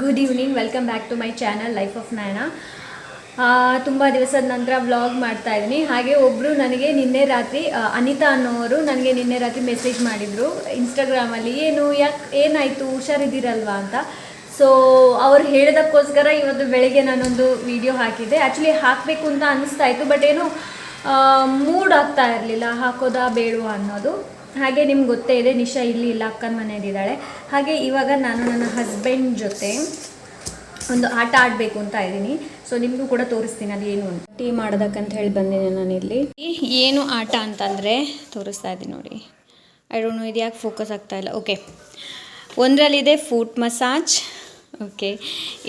Good evening welcome back to my channel life of Nayana ತುಂಬ ದಿವಸದ ನಂತರ vlog ಮಾಡ್ತಾ ಇದ್ದೀನಿ. ಹಾಗೆ ಒಬ್ಬರು ನನಗೆ ನಿನ್ನೆ ರಾತ್ರಿ ಅನಿತಾ ಅನ್ನೋರು ನನಗೆ ನಿನ್ನೆ ರಾತ್ರಿ ಮೆಸೇಜ್ ಮಾಡಿದರು. ಇನ್ಸ್ಟಾಗ್ರಾಮಲ್ಲಿ ಏನು, ಯಾಕೆ, ಏನಾಯಿತು? ಹುಷಾರಿದ್ದೀರಲ್ವಾ? ಅಂತ. ಸೊ ಅವ್ರು ಹೇಳಿದಕ್ಕೋಸ್ಕರ ಇವತ್ತು ಬೆಳಗ್ಗೆ ನಾನೊಂದು ವಿಡಿಯೋ ಹಾಕಿದ್ದೆ. ಆ್ಯಕ್ಚುಲಿ ಹಾಕಬೇಕು ಅಂತ ಅನ್ನಿಸ್ತಾ ಇತ್ತು ಬಟ್ ಏನು ಮೂಡ್ ಆಗ್ತಾ ಇರಲಿಲ್ಲ. ಹಾಕೋದಾ, ಬೇಡವಾ ಅನ್ನೋದು. ಹಾಗೆ ನಿಮ್ಗೆ ಗೊತ್ತೇ ಇದೆ, ನಿಶಾ ಇಲ್ಲಿ ಇಲ್ಲ, ಅಕ್ಕನ ಮನೆಯಲ್ಲಿದ್ದಾಳೆ ಹಾಗೆ ಇವಾಗ ನಾನು ನನ್ನ ಹಸ್ಬೆಂಡ್ ಜೊತೆ ಒಂದು ಆಟ ಆಡಬೇಕು ಅಂತ ಇದ್ದೀನಿ. ಸೊ ನಿಮಗೂ ಕೂಡ ತೋರಿಸ್ತೀನಿ ಅದು ಏನು ಅಂತ. ಟೀ ಮಾಡೋದಕ್ಕಂತ ಹೇಳಿ ಬಂದಿದ್ದೀನಿ ನಾನು ಇಲ್ಲಿ. ಏನು ಆಟ ಅಂತಂದರೆ ತೋರಿಸ್ತಾ ಇದ್ದೀನಿ ನೋಡಿ. ಐ ಡೋಂಟ್ ನೋ ಇದು ಯಾಕೆ ಫೋಕಸ್ ಆಗ್ತಾ ಇಲ್ಲ. ಓಕೆ ಒಂದರಲ್ಲಿದೆ foot massage okay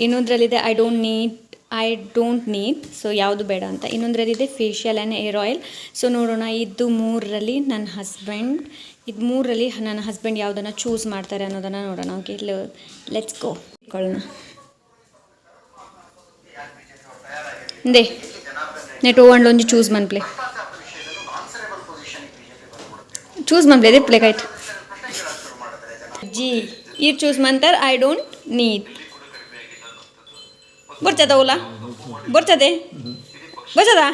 ಇನ್ನೊಂದರಲ್ಲಿದೆ I don't need I don't need so ಯಾವುದು ಬೇಡ ಅಂತ. ಇನ್ನೊಂದರಲ್ಲಿದೆ facial and hair oil so ನೋಡೋಣ ಇದು ಮೂರರಲ್ಲಿ ನನ್ನ ಹಸ್ಬೆಂಡ್ ಇದು ಮೂರರಲ್ಲಿ ನನ್ನ ಹಸ್ಬೆಂಡ್ ಯಾವುದನ್ನು ಚೂಸ್ ಮಾಡ್ತಾರೆ ಅನ್ನೋದನ್ನು ನೋಡೋಣ. ಓಕೆ ಲೆಟ್ಸ್ ಗೋ ಇಟ್ಕೊಳ್ಳೋಣ. ದೇ ನೆಟ್ ಓವನ್ಲು ಒಂದು ಚೂಸ್ ಮನ್ಪ್ಲೆ ಚೂಸ್ ಮನ್ಪ್ಲೆ ಪ್ಲೇ ಕೈಟ್ ಜಿ ಇದು ಚೂಸ್ ಮಂತರ್ ಐ ಡೋಂಟ್ ನೀಡ್ ಬರ್ಚದ ಓಲಾ? ಬರ್ತದೆ? ಬರ್ತದಾ?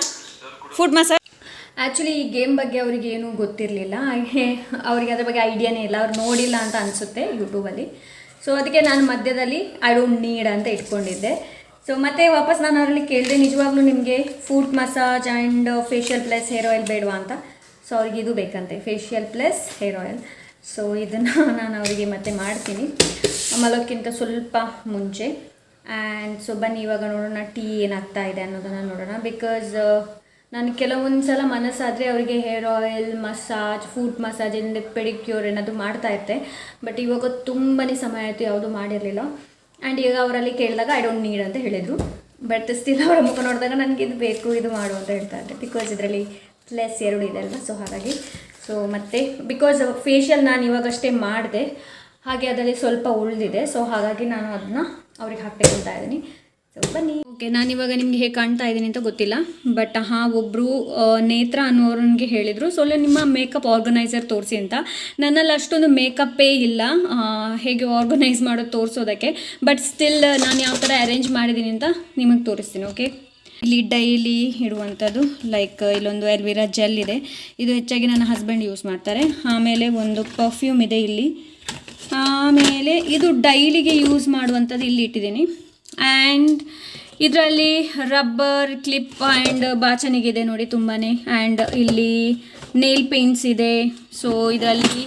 ಫುಡ್ ಮಸಾಜ್ ಆ್ಯಕ್ಚುಲಿ ಈ ಗೇಮ್ ಬಗ್ಗೆ ಅವರಿಗೆ ಏನೂ ಗೊತ್ತಿರಲಿಲ್ಲ. ಹಾಗೆ ಅವರಿಗೆ ಅದ್ರ ಬಗ್ಗೆ ಐಡಿಯಾನೇ ಇಲ್ಲ. ಅವ್ರು ನೋಡಿಲ್ಲ ಅಂತ ಅನಿಸುತ್ತೆ ಯೂಟ್ಯೂಬಲ್ಲಿ ಸೊ ಅದಕ್ಕೆ ನಾನು ಮಧ್ಯದಲ್ಲಿ ಐ ಡೋಂಟ್ ನೀಡ್ ಅಂತ ಇಟ್ಕೊಂಡಿದ್ದೆ. ಸೊ ಮತ್ತೆ ವಾಪಸ್ ನಾನು ಅವರಲ್ಲಿ ಕೇಳಿದೆ, ನಿಜವಾಗ್ಲೂ ನಿಮಗೆ foot massage and facial plus hair oil ಬೇಡವಾ ಅಂತ? ಸೊ ಅವ್ರಿಗೆ ಇದು ಬೇಕಂತೆ facial plus hair oil so ಇದನ್ನು ನಾನು ಅವರಿಗೆ ಮತ್ತೆ ಮಾಡ್ತೀನಿ. ಮಲೋಕ್ಕಿಂತ ಸ್ವಲ್ಪ ಮುಂಚೆ. ಆ್ಯಂಡ್ ಸೊ ಬನ್ನಿ, ಇವಾಗ ನೋಡೋಣ ಟೀ ಏನಾಗ್ತಾ ಇದೆ ಅನ್ನೋದನ್ನು ನೋಡೋಣ. ಬಿಕಾಸ್ ನಾನು ಕೆಲವೊಂದು ಸಲ ಮನಸ್ಸಾದರೆ ಅವರಿಗೆ hair oil massage foot massage ಏನಿದೆ ಪೆಡಿಕ್ಯೂರ್ ಏನಾದರೂ ಮಾಡ್ತಾ ಇರ್ತೆ. ಬಟ್ ಇವಾಗ ತುಂಬಾ ಸಮಯ ಆಯಿತು, ಯಾವುದೂ ಮಾಡಿರಲಿಲ್ಲ. ಆ್ಯಂಡ್ ಈಗ ಅವರಲ್ಲಿ ಕೇಳಿದಾಗ ಐ ಡೋಂಟ್ ನೀಡ್ ಅಂತ ಹೇಳಿದರು. ಬಟ್ ಸ್ಟಿಲ್ ಅವರ ಮುಖ ನೋಡಿದಾಗ ನನಗೆ ಇದು ಬೇಕು, ಇದು ಮಾಡು ಅಂತ ಹೇಳ್ತಾ ಇದ್ದೆ. ಬಿಕಾಸ್ ಇದರಲ್ಲಿ ಪ್ಲಸ್ ಎರಡು ಇದೆ ಅಲ್ವಾ ಸೊ ಹಾಗಾಗಿ. ಸೊ ಮತ್ತು ಬಿಕಾಸ್ ಫೇಶಿಯಲ್ ನಾನು ಇವಾಗಷ್ಟೇ ಮಾಡಿದೆ. ಹಾಗೆ ಅದರಲ್ಲಿ ಸ್ವಲ್ಪ ಉಳಿದಿದೆ ಸೊ ಹಾಗಾಗಿ ನಾನು ಅದನ್ನ ಅವ್ರಿಗೆ ಹಾಕ್ಬೇಕು ಅಂತ ಇದ್ದೀನಿ. ಸೊ ಬನ್ನಿ. ಓಕೆ ನಾನಿವಾಗ ನಿಮ್ಗೆ ಹೇಗೆ ಕಾಣ್ತಾ ಇದ್ದೀನಿ ಅಂತ ಗೊತ್ತಿಲ್ಲ ಬಟ್ ಹಾಂ ಒಬ್ಬರು ನೇತ್ರ ಅನ್ನೋರಿಗೆ ಹೇಳಿದರು. ಸೊ ನಿಮ್ಮ ಮೇಕಪ್ ಆರ್ಗನೈಸರ್ ತೋರಿಸಿ ಅಂತ. ನನ್ನಲ್ಲಿ ಅಷ್ಟೊಂದು ಮೇಕಪ್ಪೇ ಇಲ್ಲ. ಹೇಗೆ ಆರ್ಗನೈಸ್ ಮಾಡೋದು ತೋರಿಸೋದಕ್ಕೆ. ಬಟ್ ಸ್ಟಿಲ್ ನಾನು ಯಾವ ಥರ ಅರೇಂಜ್ ಮಾಡಿದ್ದೀನಿ ಅಂತ ನಿಮಗೆ ತೋರಿಸ್ತೀನಿ ಓಕೆ ಇಲ್ಲಿ ಡೈಲಿ ಇಡುವಂಥದ್ದು ಲೈಕ್ ಇಲ್ಲೊಂದು ಎಲ್ವಿರಾ ಜೆಲ್ ಇದೆ. ಇದು ಹೆಚ್ಚಾಗಿ ನನ್ನ ಹಸ್ಬೆಂಡ್ ಯೂಸ್ ಮಾಡ್ತಾರೆ. ಆಮೇಲೆ ಒಂದು ಪರ್ಫ್ಯೂಮ್ ಇದೆ ಇಲ್ಲಿ. ಆಮೇಲೆ ಇದು ಡೈಲಿಗೆ ಯೂಸ್ ಮಾಡುವಂಥದ್ದು ಇಲ್ಲಿ ಇಟ್ಟಿದ್ದೀನಿ. ಆ್ಯಂಡ್ ಇದರಲ್ಲಿ ರಬ್ಬರ್, ಕ್ಲಿಪ್ ಆ್ಯಂಡ್ ಬಾಚಣಿಗಿದೆ ನೋಡಿ ತುಂಬಾ ಆ್ಯಂಡ್ ಇಲ್ಲಿ ನೇಲ್ ಪೇಂಟ್ಸ್ ಇದೆ. ಸೊ ಇದರಲ್ಲಿ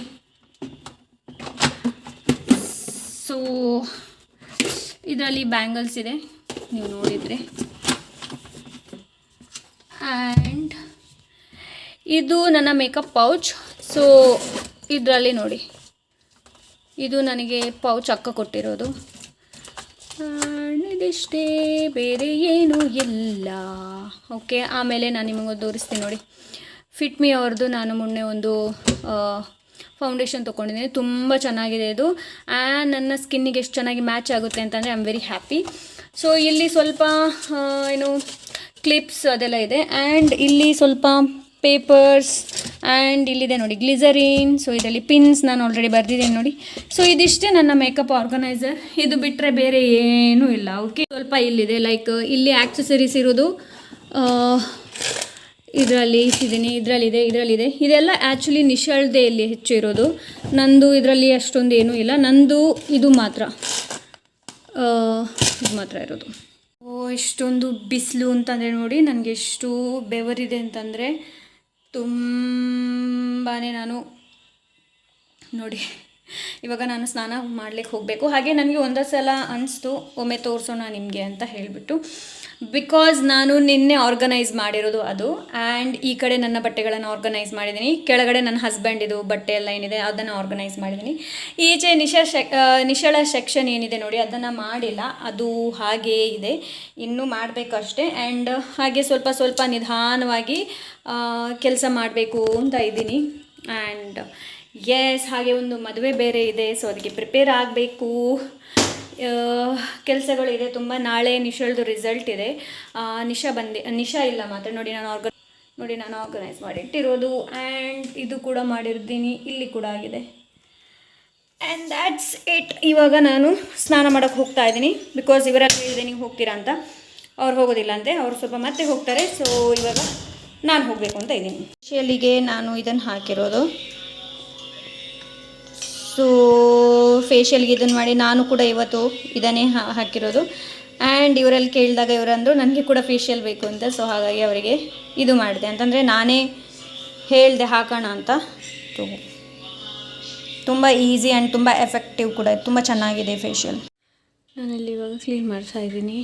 ಸೊ ಇದರಲ್ಲಿ ಬ್ಯಾಂಗಲ್ಸ್ ಇದೆ. ನೀವು ನೋಡಿದರೆ. ಆ್ಯಂಡ್ ಇದು ನನ್ನ ಮೇಕಪ್ ಪೌಚ್ ಸೊ ಇದರಲ್ಲಿ ನೋಡಿ. ಇದು ನನಗೆ ಪೌಚ್ ಅಕ್ಕ ಕೊಟ್ಟಿರೋದು. ಇದಿಷ್ಟೇ ಬೇರೆ ಏನೂ ಇಲ್ಲ. ಓಕೆ, ಆಮೇಲೆ ನಾನು ನಿಮಗೆ ತೋರಿಸ್ತೀನಿ ನೋಡಿ. ಫಿಟ್ ಮೀ ಅವ್ರದ್ದು ನಾನು ಮೊನ್ನೆ ಒಂದು ಫೌಂಡೇಶನ್ ತೊಗೊಂಡಿದ್ದೀನಿ. ತುಂಬ ಚೆನ್ನಾಗಿದೆ ಇದು. ಆ್ಯಂಡ್ ನನ್ನ ಸ್ಕಿನ್ನಿಗೆ ಎಷ್ಟು ಚೆನ್ನಾಗಿ ಮ್ಯಾಚ್ ಆಗುತ್ತೆ ಅಂತಂದರೆ I am very happy so ಇಲ್ಲಿ ಸ್ವಲ್ಪ ಏನು ಕ್ಲಿಪ್ಸ್ ಅದೆಲ್ಲ ಇದೆ. ಆ್ಯಂಡ್ ಇಲ್ಲಿ ಸ್ವಲ್ಪ ಪೇಪರ್ಸ್ ಆ್ಯಂಡ್ ಇಲ್ಲಿದೆ ನೋಡಿ ಗ್ಲಿಸರಿನ್ ಸೊ ಇದರಲ್ಲಿ ಪಿನ್ಸ್ ನಾನು ಆಲ್ರೆಡಿ ಬರೆದಿದ್ದೀನಿ ನೋಡಿ. ಸೊ ಇದಿಷ್ಟೇ ನನ್ನ ಮೇಕಪ್ ಆರ್ಗನೈಸರ್ ಇದು ಬಿಟ್ಟರೆ ಬೇರೆ ಏನೂ ಇಲ್ಲ ಓಕೆ ಸ್ವಲ್ಪ ಇಲ್ಲಿದೆ ಲೈಕ್ ಇಲ್ಲಿ ಆ್ಯಕ್ಸೆಸರೀಸ್ ಇರೋದು ಇದರಲ್ಲಿ ಇದ್ದೀನಿ ಇದರಲ್ಲಿದೆ ಇದರಲ್ಲಿದೆ. ಇದೆಲ್ಲ ಆ್ಯಕ್ಚುಲಿ ನಿಶಾಳ್ದೆ ಇಲ್ಲಿ ಹೆಚ್ಚು ಇರೋದು. ನಂದು ಇದರಲ್ಲಿ ಅಷ್ಟೊಂದು ಏನೂ ಇಲ್ಲ. ನಂದು ಇದು ಮಾತ್ರ ಇದು ಮಾತ್ರ ಇರೋದು. ಓ ಎಷ್ಟೊಂದು ಬಿಸಿಲು ಅಂತಂದರೆ ನೋಡಿ, ನನಗೆ ಎಷ್ಟು ಬೆವರಿದೆ ಅಂತಂದರೆ ತುಂಬಾ ನಾನು ನೋಡಿ, ಇವಾಗ ನಾನು ಸ್ನಾನ ಮಾಡ್ಲಿಕ್ಕೆ ಹೋಗಬೇಕು. ಹಾಗೆ ನನಗೆ ಒಂದೊಂದು ಸಲ ಅನಿಸ್ತು, ಒಮ್ಮೆ ತೋರಿಸೋಣ ನಿಮಗೆ ಅಂತ ಹೇಳಿಬಿಟ್ಟು. ಬಿಕಾಸ್ ನಾನು ನಿನ್ನೆ ಆರ್ಗನೈಸ್ ಮಾಡಿರೋದು ಅದು ಆ್ಯಂಡ್ ಈ ಕಡೆ ನನ್ನ ಬಟ್ಟೆಗಳನ್ನು ಆರ್ಗನೈಸ್ ಮಾಡಿದ್ದೀನಿ. ಕೆಳಗಡೆ ನನ್ನ ಹಸ್ಬೆಂಡ್ ಇದು ಬಟ್ಟೆ ಎಲ್ಲ ಏನಿದೆ ಅದನ್ನು ಆರ್ಗನೈಸ್ ಮಾಡಿದ್ದೀನಿ. ಈಚೆ ನಿಶ ಆ, ಸೆಕ್ಷನ್ ಏನಿದೆ ನೋಡಿ ಅದನ್ನು ಮಾಡಿಲ್ಲ. ಅದು ಹಾಗೇ ಇದೆ. ಇನ್ನೂ ಮಾಡಬೇಕು ಅಷ್ಟೇ ಆ್ಯಂಡ್ ಹಾಗೆ ಸ್ವಲ್ಪ ಸ್ವಲ್ಪ ನಿಧಾನವಾಗಿ ಕೆಲಸ ಮಾಡಬೇಕು ಅಂತ ಇದ್ದೀನಿ. ಆ್ಯಂಡ್ ಎಸ್ ಹಾಗೆ ಒಂದು ಮದುವೆ ಬೇರೆ ಇದೆ ಸೊ ಅದಕ್ಕೆ ಪ್ರಿಪೇರ್ ಆಗಬೇಕು. ಕೆಲಸಗಳಿದೆ, ತುಂಬ ನಾಳೆ ನಿಶಳ್ದು ರಿಸಲ್ಟ್ ಇದೆ. ನಿಶಾ ಬಂದಿ, ನಿಶಾ ಇಲ್ಲ ಮಾತ್ರ. ನೋಡಿ ನಾನು ಆರ್ಗ ನೋಡಿ ನಾನು ಆರ್ಗನೈಸ್ ಮಾಡಿಟ್ಟಿರೋದು ಆ್ಯಂಡ್ ಇದು ಕೂಡ ಮಾಡಿರ್ತೀನಿ. ಇಲ್ಲಿ ಕೂಡ ಆಗಿದೆ. ಆ್ಯಂಡ್ ದ್ಯಾಟ್ಸ್ ಇಟ್ ಇವಾಗ ನಾನು ಸ್ನಾನ ಮಾಡೋಕ್ಕೆ ಹೋಗ್ತಾ ಇದ್ದೀನಿ. ಬಿಕಾಸ್ ಇವರಲ್ಲಿ ಹೇಳಿದೆ ನೀವು ಹೋಗ್ತೀರಾ ಅಂತ. ಅವ್ರು ಹೋಗೋದಿಲ್ಲ ಅಂತೆ. ಅವ್ರು ಸ್ವಲ್ಪ ಮತ್ತೆ ಹೋಗ್ತಾರೆ. ಸೊ ಇವಾಗ ನಾನು ಹೋಗಬೇಕು ಅಂತ ಇದ್ದೀನಿ. ಶೇಲಿಗೆ ನಾನು ಇದನ್ನು ಹಾಕಿರೋದು. ಸೊ ಫೇಶಿಯಲ್ಗೆ ಇದನ್ನು ಮಾಡಿ ನಾನು ಕೂಡ ಇವತ್ತು ಇದನ್ನೇ ಹಾಕಿರೋದು. ಆ್ಯಂಡ್ ಇವರಲ್ಲಿ ಕೇಳಿದಾಗ ಇವರಂದರು, ನನಗೆ ಕೂಡ ಫೇಶಿಯಲ್ ಬೇಕು ಅಂತ. ಸೊ ಹಾಗಾಗಿ ಅವರಿಗೆ ಇದು ಮಾಡಿದೆ. ಅಂತಂದರೆ ನಾನೇ ಹೇಳಿದೆ, ಹಾಕೋಣ ಅಂತ. ತುಂಬ ಈಸಿ ಆ್ಯಂಡ್ ತುಂಬ ಎಫೆಕ್ಟಿವ್ ಕೂಡ. ತುಂಬ ಚೆನ್ನಾಗಿದೆ ಫೇಶಿಯಲ್ ನಾನಲ್ಲಿ ಇವಾಗ ಕ್ಲೀನ್ ಮಾಡ್ತಾ ಇದ್ದೀನಿ.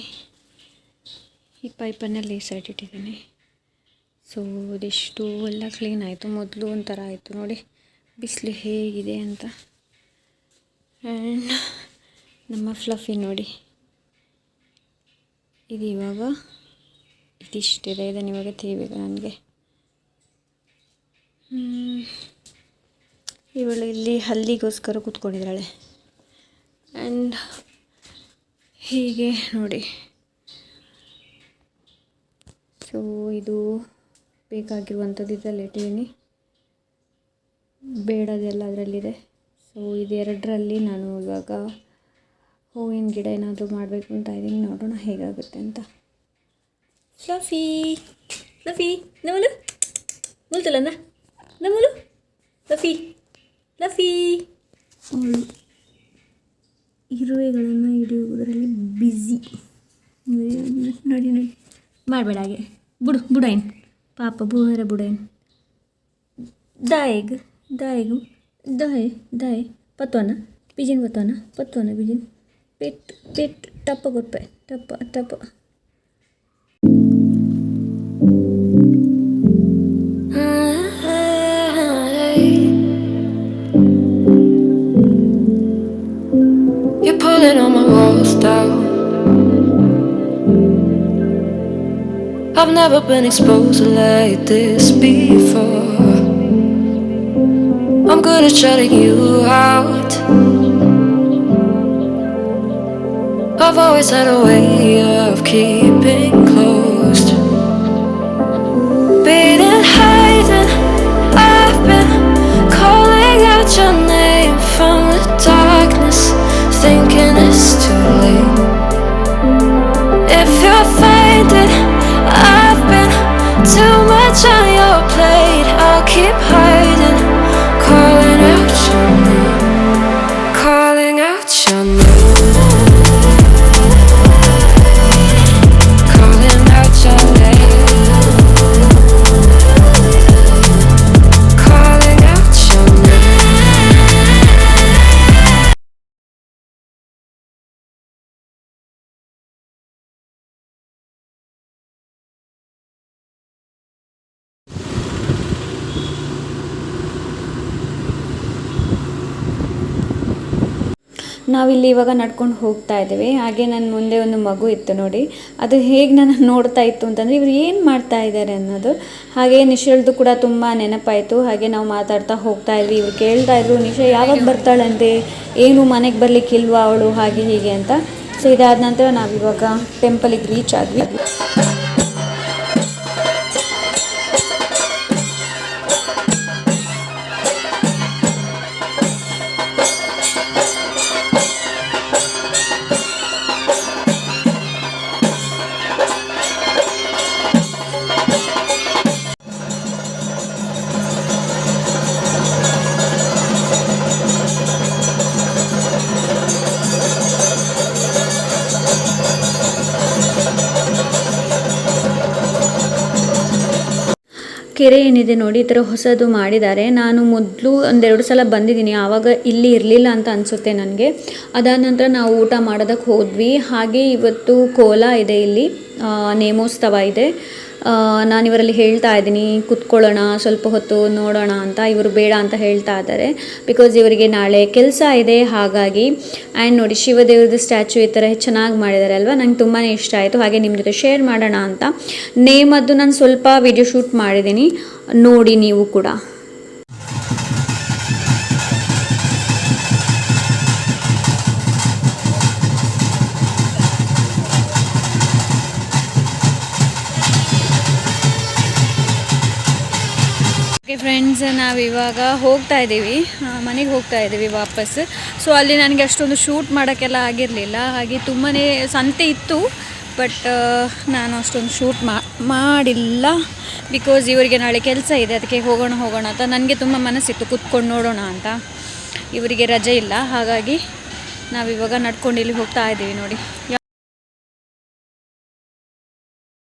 ಈ ಪೈಪನ್ನು ಸೈಡ್ ಇಟ್ಟಿದ್ದೀನಿ ಸೊ ಇದಿಷ್ಟು ಎಲ್ಲ ಕ್ಲೀನ್ ಆಯಿತು. ಮೊದಲು ಒಂಥರ ಆಯಿತು ನೋಡಿ. ಬಿಸಿಲು ಹೇಗಿದೆ ಅಂತ. ಆ್ಯಂಡ್ ನಮ್ಮ ಫ್ಲಫಿ ನೋಡಿ. ಇದು ಇವಾಗ ಇದಿಷ್ಟಿದೆ. ಇದನ್ನು ಇವಾಗ ತೆಗಿಬೇಕು ನನಗೆ. ಇವಳು ಇಲ್ಲಿ ಹಲ್ಲಿಗೋಸ್ಕರ ಕೂತ್ಕೊಂಡಿದ್ದಾಳೆ. ಆ್ಯಂಡ್ ಹೀಗೆ ನೋಡಿ. ಸೊ ಇದು ಬೇಕಾಗಿರುವಂಥದ್ದು ಇದರಲ್ಲಿ ಇಟ್ಟಿದ್ದೀನಿ ಬೇಡದೆಲ್ಲ ಅದರಲ್ಲಿದೆ. ಸೊ ಇದೆರಡರಲ್ಲಿ ನಾನು ಇವಾಗ ಹೂವಿನ ಗಿಡ ಏನಾದರೂ ಮಾಡಬೇಕು ಅಂತ ಇದ್ದೀನಿ. ನೋಡೋಣ ಹೇಗಾಗುತ್ತೆ ಅಂತ. ಫ್ಲಫಿ ಫ್ಲಫಿ ನಮಲು ಮುಲ್ತಲನ್ನ ನಮಲು ಫ್ಲಫಿ ಫ್ಲಫಿ. ಅವಳು ಇರುವೆಗಳನ್ನು ಹಿಡಿಯುವುದರಲ್ಲಿ ಬ್ಯುಸಿ ನೋಡಿ ನೋಡಿ. ಮಾಡಬೇಡ ಹಾಗೆ. ಬುಡು ಬುಡೈನ್. ಪಾಪ ಬೂಹರ ಬುಡೈನ್. ದಾಯಿಗ್ ದಾಯಿಗು. દહે દહે પતવાના બીજીને પતવાના પતવાના બીજીને પેટ પેટ ટપ ગોટપાય tapa, tapa. You're pulling all my walls down. I've never been exposed like this before. I'm good at shutting you out. I've always had a way of keeping closed. ನಾವಿಲ್ಲಿ ಇವಾಗ ನಡ್ಕೊಂಡು ಹೋಗ್ತಾ ಇದ್ದೇವೆ. ಹಾಗೆ ನನ್ನ ಮುಂದೆ ಒಂದು ಮಗು ಇತ್ತು ನೋಡಿ. ಅದು ಹೇಗೆ ನನ್ನ ನೋಡ್ತಾ ಇತ್ತು ಅಂತಂದರೆ ಇವ್ರು ಏನು ಮಾಡ್ತಾ ಇದ್ದಾರೆ ಅನ್ನೋದು. ಹಾಗೆ ನಿಶಲ್ದು ಕೂಡ ತುಂಬ ನೆನಪಾಯಿತು. ಹಾಗೆ ನಾವು ಮಾತಾಡ್ತಾ ಹೋಗ್ತಾ ಇದ್ವಿ. ಇವ್ರು ಕೇಳ್ತಾ ಇದ್ರು, ನಿಶ, ಯಾವಾಗ ಬರ್ತಾಳಂತೆ? ಏನು ಮನೆಗೆ ಬರ್ಲಿಕ್ಕಿಲ್ವಾ ಅವಳು? ಹಾಗೆ ಹೀಗೆ ಅಂತ. ಸೊ ಇದಾದ ನಂತರ ನಾವಿವಾಗ ಟೆಂಪಲಿಗೆ ರೀಚ್ ಆದ್ವಿ. ಕೆರೆ ಏನಿದೆ ನೋಡಿ, ಈ ಥರ ಹೊಸದು ಮಾಡಿದ್ದಾರೆ. ನಾನು ಮೊದಲು ಒಂದೆರಡು ಸಲ ಬಂದಿದ್ದೀನಿ, ಆವಾಗ ಇಲ್ಲಿ ಇರಲಿಲ್ಲ ಅಂತ ಅನಿಸುತ್ತೆ ನನಗೆ. ಅದಾದ ನಂತರ ನಾವು ಊಟ ಮಾಡೋದಕ್ಕೆ ಹೋದ್ವಿ. ಹಾಗೆ ಇವತ್ತು ಕೋಲ ಇದೆ ಇಲ್ಲಿ ನೇಮೋತ್ಸವ ಇದೆ. ಆ, ನಾನು ಇವರಲ್ಲಿ ಹೇಳ್ತಾ ಇದ್ದೀನಿ ಕುತ್ಕೊಳ್ಳೋಣ ಸ್ವಲ್ಪ ಹೊತ್ತು ನೋಡೋಣ ಅಂತ ಇವರು ಬೇಡ ಅಂತ ಹೇಳ್ತಾ ಇದ್ದಾರೆ. ಬಿಕಾಸ್ ಇವರಿಗೆ ನಾಳೆ ಕೆಲಸ ಇದೆ ಹಾಗಾಗಿ ಆ್ಯಂಡ್ ನೋಡಿ ಶಿವದೇವ್ರದ್ದು ಸ್ಟ್ಯಾಚು ಈ ಥರ ಚೆನ್ನಾಗಿ ಮಾಡಿದ್ದಾರೆ ಅಲ್ವಾ? ನಂಗೆ ತುಂಬಾ ಇಷ್ಟ ಆಯಿತು. ಹಾಗೆ ನಿಮ್ಮ ಜೊತೆ ಶೇರ್ ಮಾಡೋಣ ಅಂತ. ನೇಮದ್ದು ನಾನು ಸ್ವಲ್ಪ ವಿಡಿಯೋ ಶೂಟ್ ಮಾಡಿದ್ದೀನಿ. ನೋಡಿ ನೀವು ಕೂಡ. ಫ್ರೆಂಡ್ಸ್ ಇವಾಗ ಹೋಗ್ತಾ ಇದ್ದೀವಿ. ಮನೆಗೆ ಹೋಗ್ತಾ ಇದ್ದೀವಿ ವಾಪಸ್. ಸೊ ಅಲ್ಲಿ ನನಗೆ ಅಷ್ಟೊಂದು ಶೂಟ್ ಮಾಡೋಕ್ಕೆಲ್ಲ ಆಗಿರಲಿಲ್ಲ. ಹಾಗೆ ತುಂಬಾ ಸಂತೆ ಇತ್ತು. ಬಟ್ ನಾನು ಅಷ್ಟೊಂದು ಶೂಟ್ ಮಾಡಿಲ್ಲ. ಬಿಕಾಸ್ ಇವರಿಗೆ ನಾಳೆ ಕೆಲಸ ಇದೆ. ಅದಕ್ಕೆ ಹೋಗೋಣ ಹೋಗೋಣ ಅಂತ ನನಗೆ ತುಂಬ ಮನಸ್ಸಿತ್ತು. ಕೂತ್ಕೊಂಡು ನೋಡೋಣ ಅಂತ. ಇವರಿಗೆ ರಜೆ ಇಲ್ಲ. ಹಾಗಾಗಿ ನಾವಿವಾಗ ನಡ್ಕೊಂಡು ಇಲ್ಲಿ ಹೋಗ್ತಾ ಇದ್ದೀವಿ ನೋಡಿ.